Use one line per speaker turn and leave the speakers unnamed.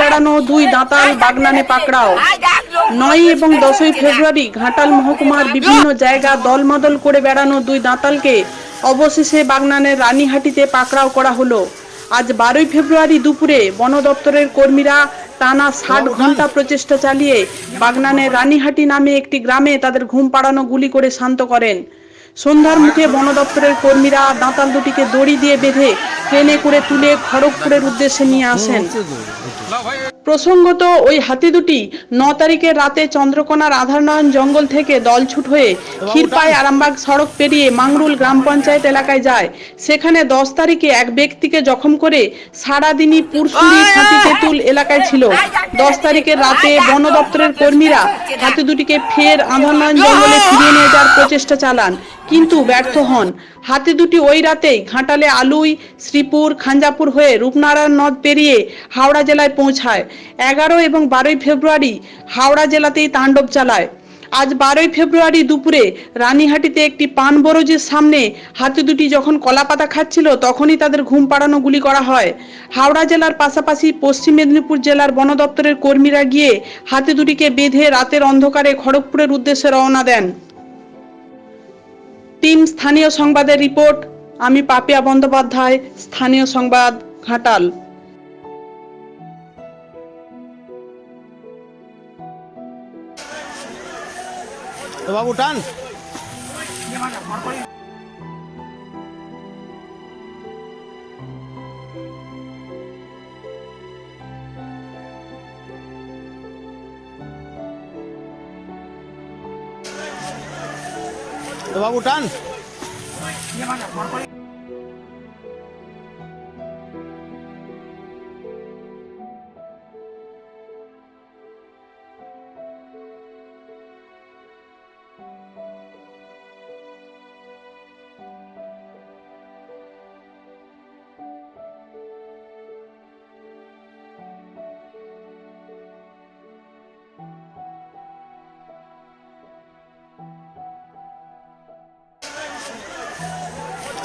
বেড়ানো দুই দাঁতাল বাগনানে পাকড়াও। নয় এবং দশই ফেব্রুয়ারি ঘাটাল মহকুমার বিভিন্ন জায়গা দলমদল করে বেড়ানো দুই দাঁতালকে অবশেষে বাগনানের রানীহাটিতে পাকড়াও করা হলো। আজ বারোই ফেব্রুয়ারি দুপুরে বন দপ্তরের কর্মীরা টানা ষাট ঘণ্টা প্রচেষ্টা চালিয়ে বাগনানের রানীহাটি নামে একটি গ্রামে তাদের ঘুম পাড়ানো গুলি করে শান্ত করেন। সন্ধ্যার মুখে বন দপ্তরের কর্মীরা দাঁতাল দুটিকে দড়ি দিয়ে বেঁধে ট্রেনে করে তুলে খড়গপুরের উদ্দেশ্যে নিয়ে আসেন। প্রসঙ্গত, ওই হাতি দুটি ন তারিখের রাতে চন্দ্রকোনার আধারনয়ন জঙ্গল থেকে দলছুট হয়ে ক্ষীরপাই আরামবাগ সড়ক পেরিয়ে মাংরুল গ্রাম পঞ্চায়েত এলাকায় যায়। সেখানে দশ তারিখে এক ব্যক্তিকে জখম করে সারাদিনই পুরসুরি হাতি তেঁতুল এলাকায় ছিল। দশ তারিখের রাতে বন দপ্তরের কর্মীরা হাতি দুটিকে ফের আধারনয়ন জঙ্গলে ফিরিয়ে নিয়ে যাওয়ার প্রচেষ্টা চালান, কিন্তু ব্যর্থ হন। হাতি দুটি ওই রাতেই ঘাটালে আলুই শ্রীপুর খাঞ্জাপুর হয়ে রূপনারায়ণ নদ পেরিয়ে হাওড়া জেলায় পৌঁছায়। এগারো এবং বারোই ফেব্রুয়ারি হাওড়া জেলাতেই তাণ্ডব চালায়। আজ বারোই ফেব্রুয়ারি দুপুরে রানীহাটিতে একটি পান বরজের সামনে হাতি দুটি যখন কলাপাতা খাচ্ছিল, তখনই তাদের ঘুম পাড়ানো গুলি করা হয়। হাওড়া জেলার পাশাপাশি পশ্চিম মেদিনীপুর জেলার বন দপ্তরের কর্মীরা গিয়ে হাতি দুটিকে বেঁধে রাতের অন্ধকারে খড়গপুরের উদ্দেশ্যে রওনা দেন। টিম স্থানীয় সংবাদের রিপোর্ট আমি পাপিয়া বন্দ্যোপাধ্যায় স্থানীয় সংবাদ ঘাটাল।
বাবু টান বাবু টান